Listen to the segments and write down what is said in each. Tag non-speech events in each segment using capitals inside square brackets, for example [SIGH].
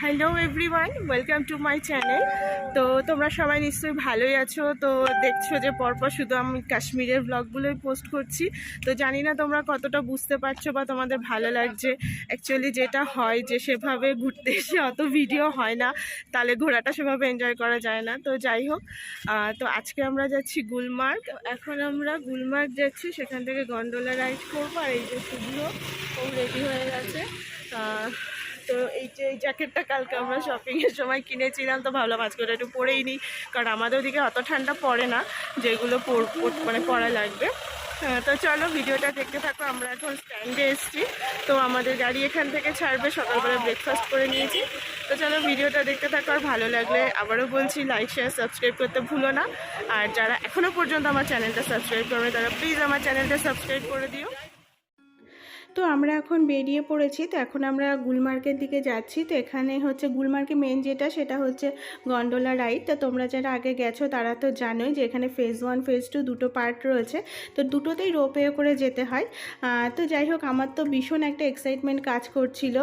Hello everyone welcome to my channel তো তোমরা সবাই নিশ্চয়ই ভালোই আছো। তো দেখছ যে পরপর শুধু আমি কাশ্মীরের ব্লগগুলোই পোস্ট করছি। তো জানি না তোমরা কতটা বুঝতে পারছ বা তোমাদের ভালো লাগছে। অ্যাকচুয়ালি যেটা হয় যে সেভাবে ঘুরতে এসে অত ভিডিও হয় না। তাহলে ঘোরাটা সেভাবে এনজয় করা যায় না। তো যাই হোক তো আজকে আমরা যাচ্ছি গুলমার্গ। এখন আমরা গুলমার্গ যাচ্ছি, সেখান থেকে গন্ডোলা রাইড করব। আর এই যে শুভ্র, ও রেডি হয়ে গেছে। তো এই যে এই জ্যাকেটটা কালকে আমরা শপিংয়ের সময় কিনেছিলাম তো ভাবলাম আজকে ওটা একটু পরেই নিই কারণ আমাদের ওদিকে অত ঠান্ডা পড়ে না যেগুলো মানে পরা লাগবে। হ্যাঁ, তো চলো ভিডিওটা দেখতে থাকো আমরা এখন স্ট্যান্ডে এসেছি। তো আমাদের গাড়ি এখান থেকে ছাড়বে সকালবেলা ব্রেকফাস্ট করে নিয়েছি। তো চলো ভিডিওটা দেখতে থাকো আর ভালো লাগলে আবারও বলছি লাইক শেয়ার সাবস্ক্রাইব করতে ভুলো না। আর যারা এখনও পর্যন্ত আমার চ্যানেলটা সাবস্ক্রাইব করবে তারা প্লিজ আমার চ্যানেলটা সাবস্ক্রাইব করে দিও। তো আমরা এখন বেরিয়ে পড়েছি, তো এখন আমরা গুলমার্গের দিকে যাচ্ছি। তো এখানে হচ্ছে গুলমার্গে মেন যেটা, সেটা হচ্ছে গন্ডোলা রাইড তো তোমরা যারা আগে গেছো, তারা তো জানোই যে এখানে ফেজ ওয়ান ফেজ টু দুটো পার্ট রয়েছে। তো দুটোতেই রোপওয়ে করে যেতে হয়। তো যাই হোক, আমার তো ভীষণ একটা এক্সাইটমেন্ট কাজ করছিল।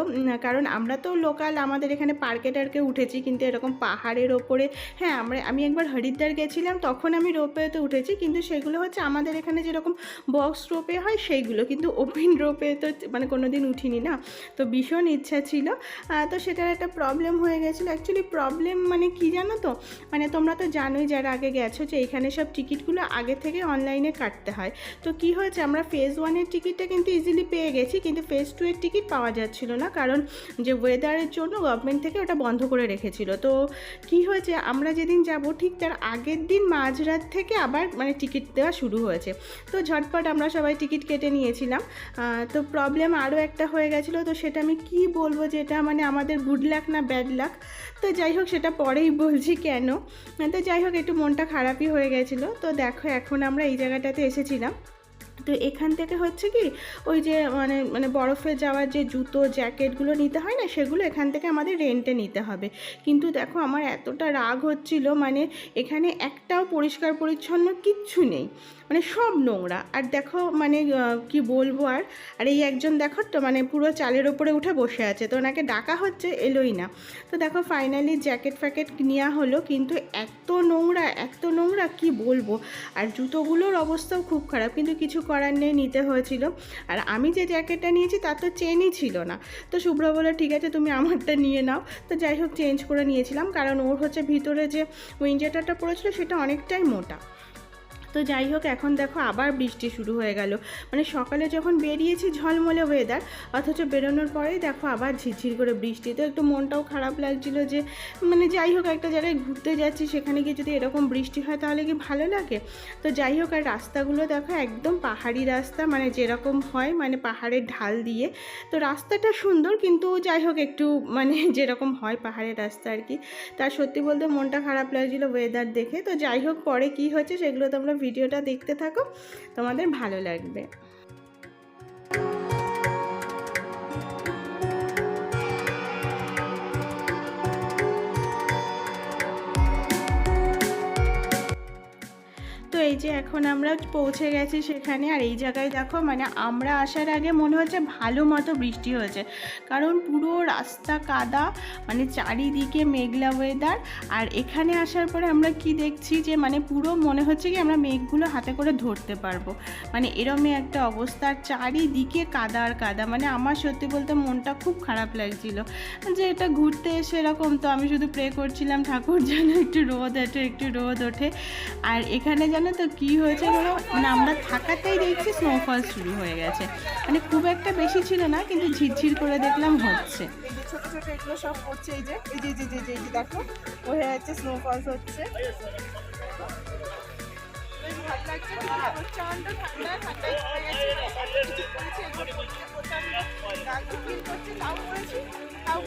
কারণ আমরা তো লোকাল আমাদের এখানে পার্কে টার্কে উঠেছি, কিন্তু এরকম পাহাড়ের ওপরে। হ্যাঁ আমরা, আমি একবার হরিদ্বার গেছিলাম, তখন আমি রোপওয়েতে উঠেছি। কিন্তু সেগুলো হচ্ছে আমাদের এখানে যেরকম বক্স রোপে হয়, সেইগুলো। কিন্তু ওপেন রোপে তো মানে কোনো দিন উঠিনি না। তো ভীষণ ইচ্ছা ছিল। তো সেটার একটা প্রবলেম হয়ে গেছিল। অ্যাকচুয়ালি প্রবলেম মানে কি জানো তো? মানে তোমরা তো জানোই যারা আগে গেছো যে এখানে সব টিকিটগুলো আগে থেকে অনলাইনে কাটতে হয়। তো কি হয়েছে? আমরা ফেজ ওয়ানের টিকিটটা কিন্তু ইজিলি পেয়ে গেছি, কিন্তু ফেজ টু এর টিকিট পাওয়া যাচ্ছিল না। কারণ যে ওয়েদারের জন্য গভর্নমেন্ট থেকে ওটা বন্ধ করে রেখেছিল। তো কি হয়েছে? আমরা যেদিন যাব ঠিক তার আগের দিন মাঝরাত থেকে আবার মানে টিকিট দেওয়া শুরু হয়েছে। তো ঝটপট আমরা সবাই টিকিট কেটে নিয়েছিলাম। তো প্রবলেম আরও একটা হয়ে গেছিল, তো সেটা আমি কি বলব যেটা মানে আমাদের গুড লাক না ব্যাড লাক তো যাই হোক, সেটা পরেই বলছি কেন? তো যাই হোক, একটু মনটা খারাপই হয়ে গেছিল। তো দেখো, এখন আমরা এই জায়গাটাতে এসেছিলাম। তো এখান থেকে হচ্ছে কি, ওই যে মানে মানে বরফে যাওয়ার যে জুতো, জ্যাকেটগুলো নিতে হয় না, সেগুলো এখান থেকে আমাদের রেন্টে নিতে হবে। কিন্তু দেখো, আমার এতটা রাগ হচ্ছিল মানে এখানে একটাও পরিষ্কার পরিচ্ছন্ন কিচ্ছু নেই। মানে সব নোংরা। আর দেখো মানে কি বলব আর? আর এই একজন দেখো তো মানে পুরো চালের ওপরে উঠে বসে আছে, তো ওনাকে ডাকা হচ্ছে, এলোই না। তো দেখো ফাইনালি জ্যাকেট ফ্যাকেট নেওয়া হলো, কিন্তু এত নোংরা এত নোংরা, কি বলব? আর জুতোগুলোর অবস্থাও খুব খারাপ, কিন্তু কিছু করার নেই নিতে হয়েছিল। আর আমি যে জ্যাকেটটা নিয়েছি তার তো চেনই ছিল না। তো শুভ্র বলে ঠিক আছে, তুমি আমারটা নিয়ে নাও। তো যাই হোক, চেঞ্জ করে নিয়েছিলাম। কারণ ওর হচ্ছে ভিতরে যে উইঞ্জারটা পড়েছিল সেটা অনেকটাই মোটা। তো যাই হোক, এখন দেখো আবার বৃষ্টি শুরু হয়ে গেল। মানে সকালে যখন বেরিয়েছি ঝলমলে ওয়েদার অথচ বেরোনোর পরেই দেখো আবার ঝিরঝির করে বৃষ্টি। তো একটু মনটাও খারাপ লাগছিল যে মানে যাই হোক, একটা জায়গায় ঘুরতে যাচ্ছি, সেখানে গিয়ে যদি এরকম বৃষ্টি হয় তাহলে কি ভালো লাগে? তো যাই হোক, আর রাস্তাগুলো দেখো একদম পাহাড়ি রাস্তা মানে যেরকম হয় মানে পাহাড়ের ঢাল দিয়ে। তো রাস্তাটা সুন্দর, কিন্তু যাই হোক, একটু মানে [LAUGHS] যেরকম হয় পাহাড়ের রাস্তা আর কি। তার সত্যি বলতে মনটা খারাপ লাগছিল ওয়েদার দেখে। তো যাই হোক, পরে কি হচ্ছে সেগুলো তোমরা ভিডিওটা দেখতে থাকো। তোমাদের ভালো লাগবে। এই যে এখন আমরা পৌঁছে গেছি সেখানে। আর এই জায়গায় দেখো মানে আমরা আসার আগে মনে হচ্ছে ভালো মতো বৃষ্টি হয়েছে। কারণ পুরো রাস্তা কাদা মানে চারিদিকে মেঘলা ওয়েদার আর এখানে আসার পরে আমরা কি দেখছি যে মানে পুরো মনে হচ্ছে কি আমরা মেঘগুলো হাতে করে ধরতে পারব। মানে এরমই একটা অবস্থা। আর চারিদিকে কাদা আর কাদা। মানে আমার সত্যি বলতে মনটা খুব খারাপ লাগছিল। যে এটা ঘুরতে এসে এরকম তো আমি শুধু প্রে করছিলাম, ঠাকুর যেন একটু রোদ ওঠে একটু রোদ ওঠে। আর এখানে জানো তো কি হয়েছে বলো? মানে আমরা থাকাতেই দেখছি স্নোফল শুরু হয়ে গেছে। মানে খুব একটা বেশি ছিল না কিন্তু ঝিরঝির করে দেখলাম হচ্ছে। এই যে ছোট ছোট এগুলো সব পড়ছে এই যে এই যে এই যে যে যে দেখো হয়ে যাচ্ছে স্নোফলস হচ্ছে। ভালো লাগছে ঠান্ডা ঠান্ডায় পড়ে গেছে করছে তাও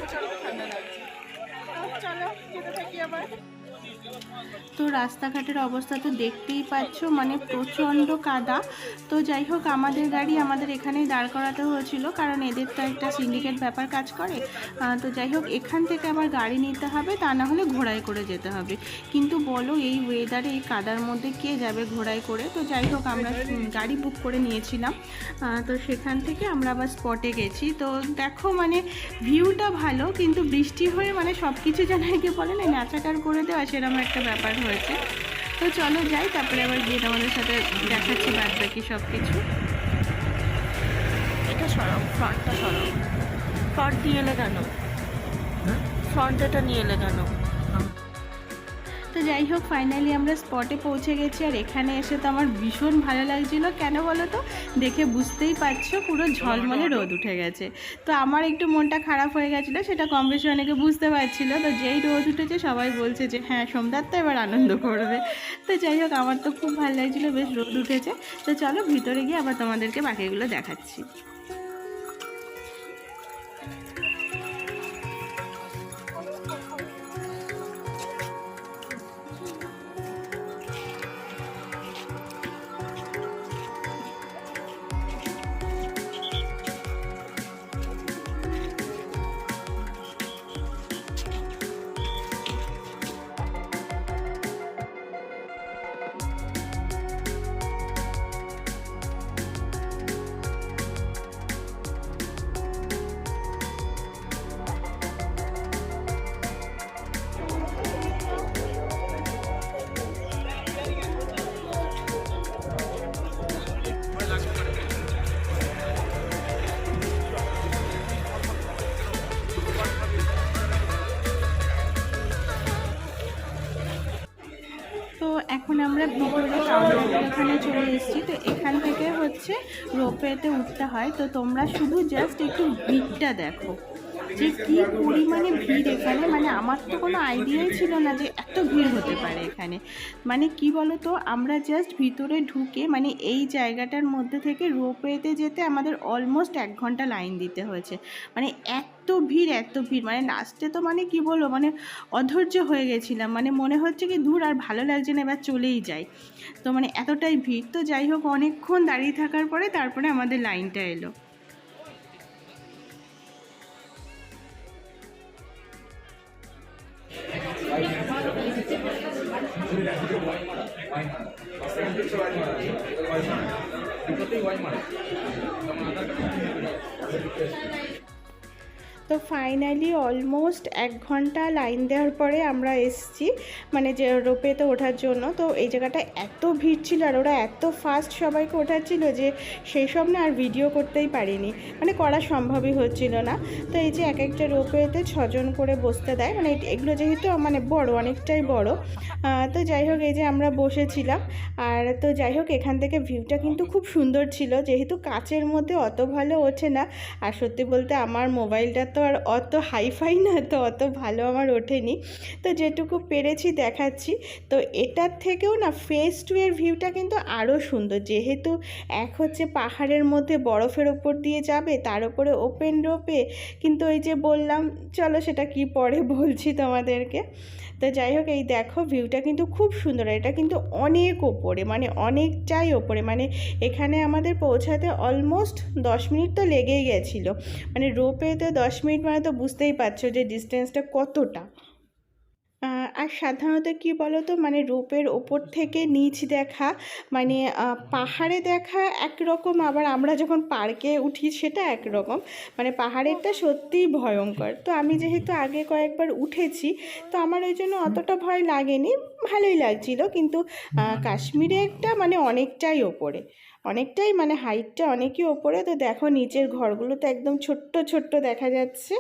ঠান্ডা লাগছে চলো থাকি আবার। তো রাস্তাঘাটের অবস্থা তো দেখতেই পাচ্ছ মানে প্রচণ্ড কাদা। তো যাই হোক, আমাদের গাড়ি আমাদের এখানেই দাঁড় করাতে হয়েছিল, কারণ এদের তো একটা সিন্ডিকেট ব্যাপার কাজ করে। তো যাই হোক, এখান থেকে আবার গাড়ি নিতে হবে, তা না হলে ঘোড়ায় করে যেতে হবে। কিন্তু বলো, এই ওয়েদারে এই কাদার মধ্যে কে যাবে ঘোড়ায় করে? তো যাই হোক, আমরা গাড়ি বুক করে নিয়েছিলাম। তো সেখান থেকে আমরা আবার স্পটে গেছি। তো দেখো মানে ভিউটা ভালো, কিন্তু বৃষ্টি হয়ে মানে সব কিছু যেন বলে না নাচাকার করে দেওয়া, সেরকম একটা ব্যাপার হয়েছে। তো চলো যাই তারপরে আবার গিয়ে তোমাদের সাথে দেখাচ্ছি বাদ বাকি সব কিছু এটা সরম ফ্রন্টটা সরাও ফ্রন্ট নিয়ে এলে কেন? ফ্রন্ট এটা নিয়ে এলে কেন? তো যাই হোক ফাইনালি আমরা স্পটে পৌঁছে গেছি। আর এখানে এসে তো আমার ভীষণ ভালো লাগছিল। কেন বলো তো? দেখে বুঝতেই পারছ পুরো ঝলমলে রোদ উঠে গেছে। তো আমার একটু মনটা খারাপ হয়ে গেছিল সেটা কম বেশি অনেকে বুঝতে পারছিল। তো যেই রোদ উঠেছে সবাই বলছে যে হ্যাঁ সোমদার তো এবার আনন্দ করবে। তো যাই হোক আমার তো খুব ভালো লাগছিল বেশ রোদ উঠেছে। তো চলো ভিতরে গিয়ে আবার তোমাদেরকে বাকিগুলো দেখাচ্ছি। এখানে চলে এসেছি। তো এখান থেকে হচ্ছে রোপওয়েতে উঠতে হয়। তো তোমরা শুধু জাস্ট একটু ভিড়টা দেখো। যে কি পরিমাণে ভিড় এখানে? মানে আমার তো কোনো আইডিয়াই ছিল না যে এত ভিড় হতে পারে এখানে। মানে কি বলো তো আমরা জাস্ট ভিতরে ঢুকে মানে এই জায়গাটার মধ্যে থেকে রোপওয়েতে যেতে আমাদের অলমোস্ট এক ঘণ্টা লাইন দিতে হয়েছে। মানে এত ভিড় এত ভিড়। মানে লাস্টে তো মানে কি বলব মানে অধৈর্য হয়ে গেছিলাম। মানে মনে হচ্ছে কি দূর আর ভালো লাগছে না, এবার চলেই যাই। তো মানে এতটাই ভিড়। তো যাই হোক, অনেকক্ষণ দাঁড়িয়ে থাকার পরে তারপরে আমাদের লাইনটা এলো। তো ফাইনালি অলমোস্ট এক ঘণ্টা লাইন দেওয়ার পরে আমরা এসছি মানে যে রোপেতে ওঠার জন্য। তো এই জায়গাটা এত ভিড় ছিল আর ওরা এত ফাস্ট সবাইকে ওঠাচ্ছিল যে সেই সব না আর ভিডিও করতেই পারিনি। মানে করা সম্ভবই হচ্ছিল না। তো এই যে এক একটা রোপওয়েতে ছজন করে বসতে দেয়। মানে এগুলো যেহেতু মানে বড়, অনেকটাই বড়। তো যাই হোক, এই যে আমরা বসেছিলাম। আর তো যাই হোক, এখান থেকে ভিউটা কিন্তু খুব সুন্দর ছিল। যেহেতু কাচের মধ্যে অত ভালো ওঠে না। আর সত্যি বলতে আমার মোবাইলটা তো আর অত হাইফাই না, তো অত ভালো আমার ওঠেনি। তো যেটুকু পেরেছি দেখাচ্ছি। তো এটার থেকেও না ফেস টু এর ভিউটা কিন্তু আরও সুন্দর। যেহেতু এক হচ্ছে পাহাড়ের মধ্যে বরফের ওপর দিয়ে যাবে, তার উপরে ওপেন রোপে কিন্তু ওই যে বললাম, চলো সেটা কি পরে বলছি তোমাদেরকে। তো যাই হোক, এই দেখো ভিউটা কিন্তু খুব সুন্দর। এটা কিন্তু অনেক ওপরে মানে অনেকটাই ওপরে মানে এখানে আমাদের পৌঁছাতে অলমোস্ট দশ মিনিট তো লেগেই গেছিল। মানে রোপে তো দশ মিনিট মানে তো বুঝতেই পারছ যে ডিস্টেন্সটা কতটা। আর সাধারণত কি বলো তো মানে রূপের ওপর থেকে নিচ দেখা মানে পাহাড়ে দেখা একরকম আবার আমরা যখন পার্কে উঠি সেটা একরকম। মানে পাহাড়েরটা সত্যিই ভয়ঙ্কর। তো আমি যেহেতু আগে কয়েকবার উঠেছি তো আমার ওই জন্য অতটা ভয় লাগেনি ভালোই লাগছিল। কিন্তু আহ, কাশ্মীরেরটা মানে অনেকটাই ওপরে। অনেকটাই মানে হাইটটা অনেকই ওপরে। তো দেখো নিচের ঘরগুলো তো একদম ছোট্ট ছোট্ট দেখা যাচ্ছে।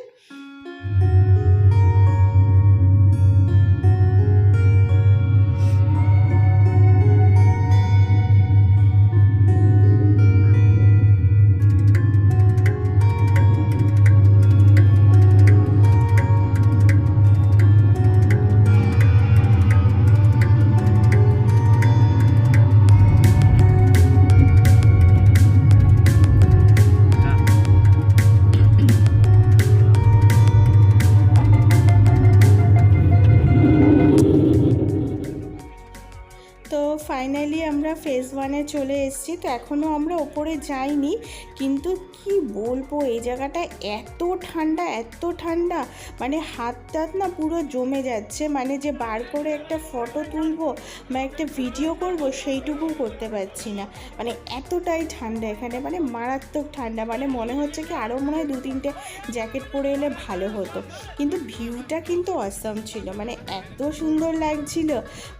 আমরা ফেজ ওয়ানে চলে এসেছি, তো এখনও আমরা ওপরে যাইনি। কিন্তু কি বলব, এই জায়গাটা এত ঠান্ডা এত ঠান্ডা মানে হাত টাত না পুরো জমে যাচ্ছে। মানে যে বার করে একটা ফটো তুলবো বা একটা ভিডিও করব, সেইটুকু করতে পারছি না। মানে এতটাই ঠান্ডা এখানে মানে মারাত্মক ঠান্ডা। মানে মনে হচ্ছে কি আরও মনে হয় দু তিনটে জ্যাকেট পরে এলে ভালো হতো। কিন্তু ভিউটা কিন্তু অসাম ছিল। মানে এত সুন্দর লাগছিল।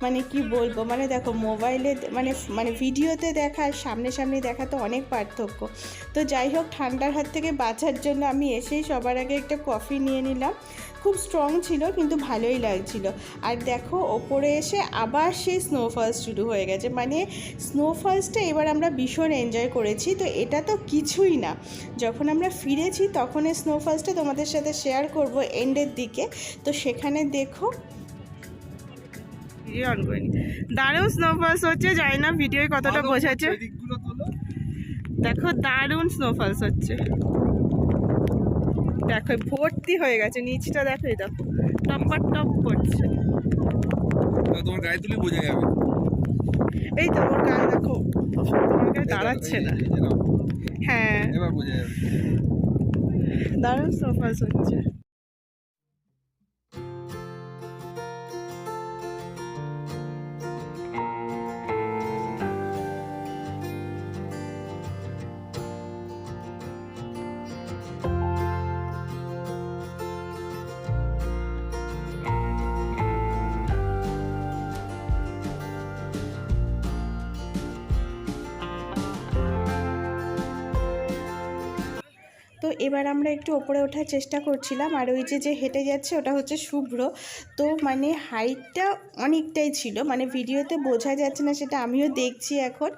মানে কি বলব মানে দেখো মোবাইলে মানে মানে মানে ভিডিওতে দেখা আর সামনে সামনে দেখা তো অনেক পার্থক্য। তো যাই হোক, ঠান্ডার হাত থেকে বাঁচার জন্য আমি এসেই সবার আগে একটা কফি নিয়ে নিলাম। খুব স্ট্রং ছিল, কিন্তু ভালোই লাগছিল। আর দেখো, ওপরে এসে আবার সেই স্নোফলস শুরু হয়ে গেছে। মানে স্নোফলসটা এবার আমরা ভীষণ এনজয় করেছি। তো এটা তো কিছুই না। যখন আমরা ফিরেছি তখন এই স্নোফলসটা তোমাদের সাথে শেয়ার করব এন্ডের দিকে। তো সেখানে দেখো ভিডিও অন করিনি। দারুণ স্নোফলস হচ্ছে জানি না ভিডিও কতটা বোঝাচ্ছে। দেখো দারুণ স্নোফলস হচ্ছে। দেখো ভর্তি হয়ে গেছে নিচটা দেখো এই দেখো টপার টপ করছে। তোমার গায়ে তুলে বোঝা যাবে। এই তো ওর গায়ে দেখো দাঁড়াচ্ছে না। হ্যাঁ। এবার বোঝা যাবে। দারুণ স্নোফলস হচ্ছে। তো এবার আমরা একটু ওপরে ওঠার চেষ্টা করছিলাম। আর ওই যে যে হেঁটে যাচ্ছে, ওটা হচ্ছে শুভ্র। তো মানে হাইটটা অনেকটাই ছিল। মানে ভিডিওতে বোঝা যাচ্ছে না, সেটা আমিও দেখছি এখন।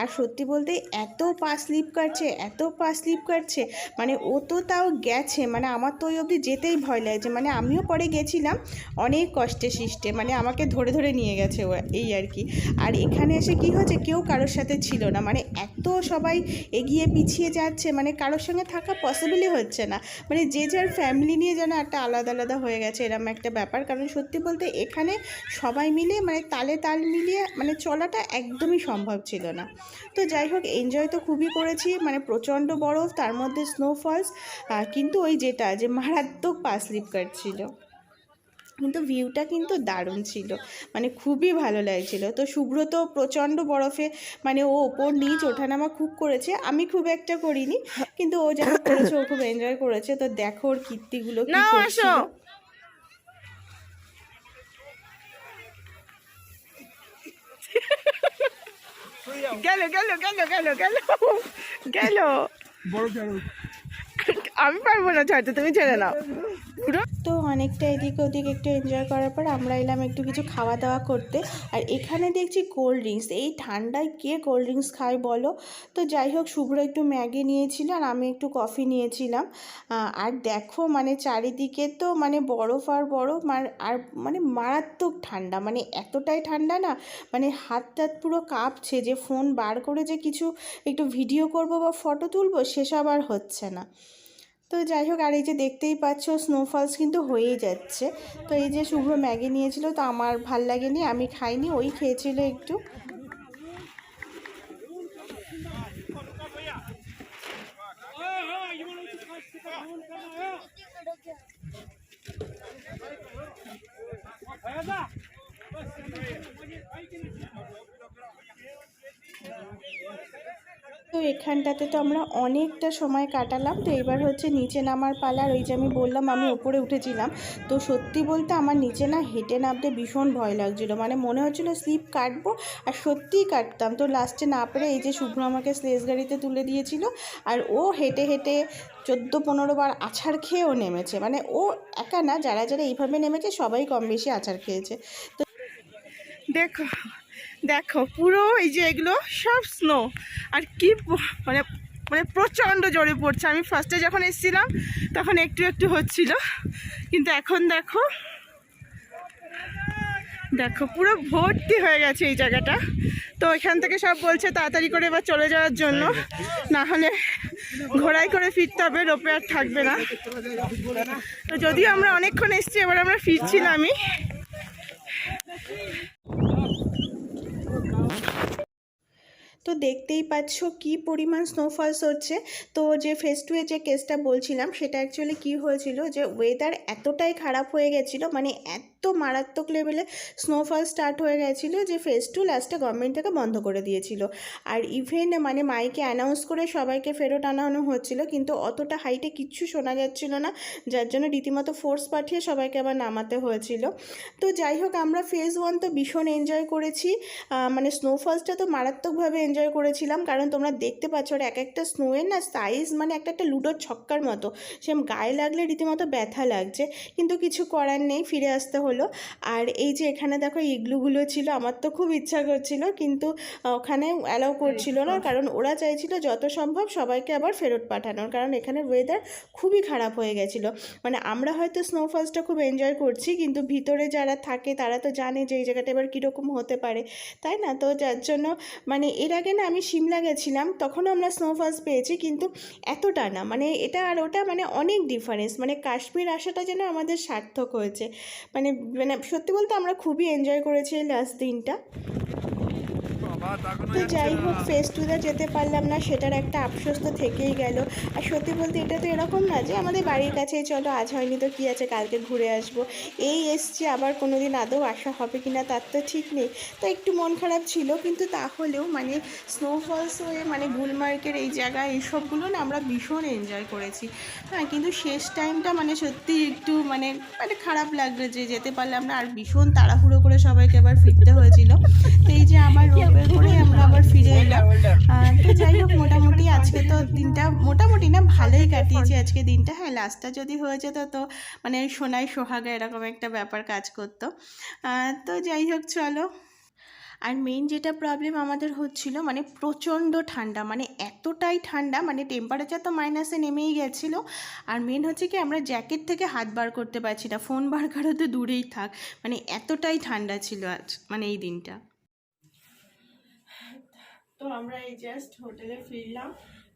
আর সত্যি বলতে এত পা স্লিপ কাটছে, এত পা স্লিপ কাটছে। মানে ও তো তাও গেছে। মানে আমার তো ওই অবধি যেতেই ভয় লাগছে। মানে আমিও পরে গেছিলাম, অনেক কষ্টে সৃষ্টে। মানে আমাকে ধরে ধরে নিয়ে গেছে ও, এই আর কি। আর এখানে এসে কি হচ্ছে কেউ কারোর সাথে ছিল না। মানে এত সবাই এগিয়ে পিছিয়ে যাচ্ছে। মানে কারোর সঙ্গে থাকা পসিবলই হচ্ছে না। মানে যে যার ফ্যামিলি নিয়ে যেন একটা আলাদা আলাদা হয়ে গেছে, এরম একটা ব্যাপার। কারণ সত্যি বলতে এখানে সবাই মিলে মানে তালে তাল মিলিয়ে মানে চলাটা একদমই সম্ভব ছিল না। তো যাই হোক এনজয় তো খুবই করেছি। মানে প্রচণ্ড বরফ, তার মধ্যে স্নোফলস কিন্তু ওই যেটা যে মারাত্মক পা স্লিপ কাটছিল। কিন্তু ভিউটা কিন্তু দারুণ ছিল। মানে খুবই ভালো লাগছিল। তো সুব্রত প্রচণ্ড বরফে মানে ও ওপর নিচ ওঠানামা খুব করেছে। আমি খুব একটা করিনি কিন্তু ও যেন করেছে ও খুব এনজয় করেছে। তো দেখো ওর কীর্তিগুলো কি নাও করছিল। গেল [LAUGHS] গেল গেল গেল গেল গেল। বড় আমি পারব না ছাড়তে, তুমি ছেড়ে নাও। তো অনেকটা এদিক ওদিক একটু এনজয় করার পর আমরা এলাম একটু কিছু খাওয়া দাওয়া করতে। আর এখানে দেখছি কোল্ড ড্রিঙ্কস এই ঠান্ডায় কে কোল্ড ড্রিঙ্কস খায় বলো? তো যাই হোক, শুভ্র একটু ম্যাগি নিয়েছিল আর আমি একটু কফি নিয়েছিলাম। আর দেখো মানে চারিদিকে তো মানে বরফ আর বরফ, আর মানে মারাত্মক ঠান্ডা। মানে এতটাই ঠান্ডা না মানে হাত টাত পুরো কাঁপছে যে ফোন বার করে যে কিছু একটু ভিডিও করব বা ফটো তুলবো, সেসব আর হচ্ছে না। তো যাই হোক, আর এই যে দেখতেই পাচ্ছ স্নোফলস কিন্তু হয়েই যাচ্ছে। তো এই যে শুভ্র ম্যাগি নিয়েছিল, তো আমার ভালো লাগেনি, আমি খাইনি, ওই খেয়েছিল একটু। তো এখানটাতে তো আমরা অনেকটা সময় কাটালাম। তো এবার হচ্ছে নিচে নামার পালা ওই যে আমি বললাম আমি ওপরে উঠেছিলাম। তো সত্যি বলতে আমার নিচে না হেঁটে নামতে ভীষণ ভয় লাগছিল। মানে মনে হচ্ছিল স্লিপ কাটবো আর সত্যিই কাটতাম। তো লাস্টে না পেরে এই যে শুভ্র আমাকে স্লেজ গাড়িতে তুলে দিয়েছিল আর ও হেঁটে হেঁটে চোদ্দ পনেরো বার আছাড় খেয়েও নেমেছে। মানে ও একা না, যারা যারা এইভাবে নেমেছে সবাই কম বেশি আছাড় খেয়েছে। তো দেখো দেখো, পুরো এই যে এগুলো সব স্নো আর কি মানে মানে প্রচণ্ড জোরে পড়ছে। আমি ফার্স্টে যখন এসেছিলাম, তখন একটু একটু হচ্ছিল। কিন্তু এখন দেখো দেখো, পুরো ভর্তি হয়ে গেছে এই জায়গাটা। তো এখান থেকে সব বলছে তাড়াতাড়ি করে এবার চলে যাওয়ার জন্য। না হলে ঘোড়ায় করে ফিরতে হবে, রোপে আর থাকবে না। তো যদিও আমরা অনেকক্ষণ এসেছি, এবার আমরা ফিরছিলামই। তো দেখতেই পাচ্ছ কি পরিমাণ স্নোফলস হচ্ছে তো যে ফেস টুয়ে যে কেসটা বলছিলাম, সেটা অ্যাকচুয়ালি কি হয়েছিল? যে ওয়েদার এতটাই খারাপ হয়ে গেছিল মানে এত মারাত্মক লেভেলে স্নোফল স্টার্ট হয়ে গেছিল যে ফেস টু লাস্টে গভর্নমেন্ট থেকে বন্ধ করে দিয়েছিল। আর ইভেন মানে মাইকে অ্যানাউন্স করে সবাইকে ফেরত আনানো হচ্ছিল, কিন্তু অতটা হাইটে কিচ্ছু শোনা যাচ্ছিল না, যার জন্য রীতিমতো ফোর্স পাঠিয়ে সবাইকে আবার নামাতে হয়েছিল। তো যাই হোক, আমরা ফেজ ওয়ান তো ভীষণ এনজয় করেছি। মানে স্নোফলসটা তো মারাত্মকভাবে এনজয় করেছিলাম, কারণ তোমরা দেখতে পাচ্ছ ওর এক একটা স্নোয়ের না সাইজ মানে একটা একটা লুডোর ছক্কার মতো। সেম গায়ে লাগলে রীতিমতো ব্যথা লাগছে, কিন্তু কিছু করার নেই, ফিরে আসতে হলো। আর এই যে এখানে দেখো ইগলুগুলো ছিল আমার তো খুব ইচ্ছা করছিল কিন্তু ওখানে অ্যালাউ করছিল না কারণ ওরা চাইছিল যত সম্ভব সবাইকে আবার ফেরত পাঠানোর কারণ এখানের ওয়েদার খুবই খারাপ হয়ে গেছিল। মানে আমরা হয়তো স্নোফলসটা খুব এনজয় করছি কিন্তু ভিতরে যারা থাকে তারা তো জানে যে এই জায়গাটা এবার কীরকম হতে পারে তাই না? তো যার জন্য মানে এর আগে না আমি সিমলা গেছিলাম তখনও আমরা স্নোফলস পেয়েছি কিন্তু এতটা না মানে এটা আর ওটা মানে অনেক ডিফারেন্স মানে কাশ্মীর আসাটা যেন আমাদের সার্থক হয়েছে। মানে মানে সত্যি বলতে আমরা খুবই এনজয় করেছি লাস্ট দিনটা। তো যাই হোক ফেস টুতে যেতে পারলাম না সেটার একটা আফসোস তো থেকেই গেল। আর সত্যি বলতে এটা তো এরকম না যে আমাদের বাড়ির কাছেই চলো আজ হয়নি তো কী আছে কালকে ঘুরে আসব। এই এসছি আবার কোনো দিন আদৌ আসা হবে কি না তার তো ঠিক নেই। তো একটু মন খারাপ ছিল কিন্তু তাহলেও মানে স্নোফলস হয়ে মানে গুলমার্গের এই জায়গা এইসবগুলো না আমরা ভীষণ এনজয় করেছি। হ্যাঁ কিন্তু শেষ টাইমটা মানে সত্যি একটু মানে মানে খারাপ লাগল যে যেতে পারলাম না আর ভীষণ তাড়াহুড়ো করে সবাইকে আবার ফিরতে হয়েছিল। তো এই যে আমার করে আমরা আবার ফিরে এলাম। তো যাই হোক, মোটামুটি আজকে তো দিনটা মোটামুটি না, ভালোই কাটিয়েছি আজকে দিনটা। হ্যাঁ লাস্টটা যদি হয়ে যেত তো মানে সোনায় সোহাগা এরকম একটা ব্যাপার কাজ করতো। তো যাই হোক, চলো। আর মেইন যেটা প্রবলেম আমাদের হচ্ছিল মানে প্রচণ্ড ঠান্ডা মানে এতটাই ঠান্ডা মানে টেম্পারেচার তো মাইনাসে নেমেই গেছিল। আর মেন হচ্ছে কি, আমরা জ্যাকেট থেকে হাত বার করতে পারছি না ফোন বার করা তো দূরেই থাক। মানে এতটাই ঠান্ডা ছিল আজ মানে এই দিনটা। তো আমরা এই জাস্ট হোটেলে ফিরলাম।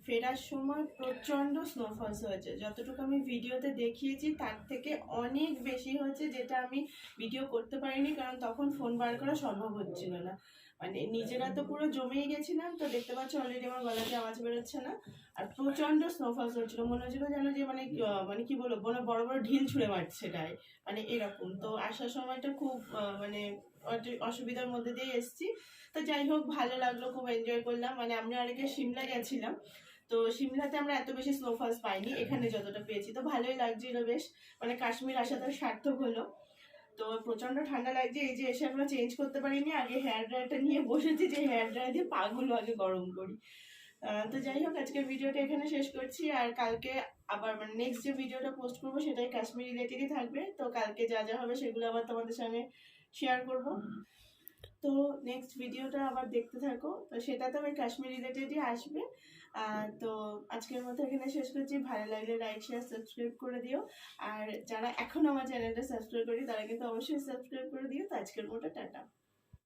ফেরার সময় প্রচণ্ড স্নোফলস হয়েছে। যতটুকু আমি ভিডিওতে দেখিয়েছি, তার থেকে অনেক বেশি হয়েছে যেটা আমি ভিডিও করতে পারিনি, কারণ তখন ফোন বার করা সম্ভব হচ্ছিল না। মানে নিজেরা তো পুরো জমেই গেছিলাম, তো দেখতে পাচ্ছি অলরেডি আমার গলাতে আওয়াজ বেরোচ্ছে না। আর প্রচণ্ড স্নোফলস হচ্ছিল। মনে হচ্ছিল যেন যে মানে মানে কি বলব, বড় বড় ঢিল ছুঁড়ে মারছে মানে এরকম। তো আসার সময়টা খুব মানে অসুবিধার মধ্যে দিয়ে এসেছি। তো যাই হোক ভালো লাগল খুব এনজয় করলাম। মানে আমরা আরেকে সিমলা গেছিলাম। তো সিমলাতে আমরা এত বেশি স্নোফলস পাইনি এখানে যতটা পেয়েছি। তো ভালোই লাগছিল বেশ। মানে কাশ্মীর আসা আসাটা সার্থক হলো। তো প্রচণ্ড ঠান্ডা লাগছে। এই যে এসে আমরা চেঞ্জ করতে পারিনি। আগে হেয়ার ড্রায়ারটা নিয়ে বসেছি যে হেয়ার ড্রায়ার দিয়ে পাগুলো আগে গরম করি। তো যাই হোক আজকের ভিডিওটা এখানে শেষ করছি। আর কালকে আবার মানে নেক্সট যে ভিডিওটা পোস্ট করব সেটাই কাশ্মীর রিলেটেডই থাকবে। তো কালকে যা যা হবে সেগুলো আবার তোমাদের সঙ্গে শেয়ার করব। তো নেক্সট ভিডিওটা আবার দেখতে থাকো। তো সেটা তো ওই কাশ্মীর রিলেটেডই আসবে। তো আজকের মতো এখানে শেষ করছি। ভালো লাগলে লাইক শেয়ার সাবস্ক্রাইব করে দিও। আর যারা এখন আমার চ্যানেলটা সাবস্ক্রাইব করি তারা কিন্তু অবশ্যই সাবস্ক্রাইব করে দিও। তো আজকের মতো টাটা।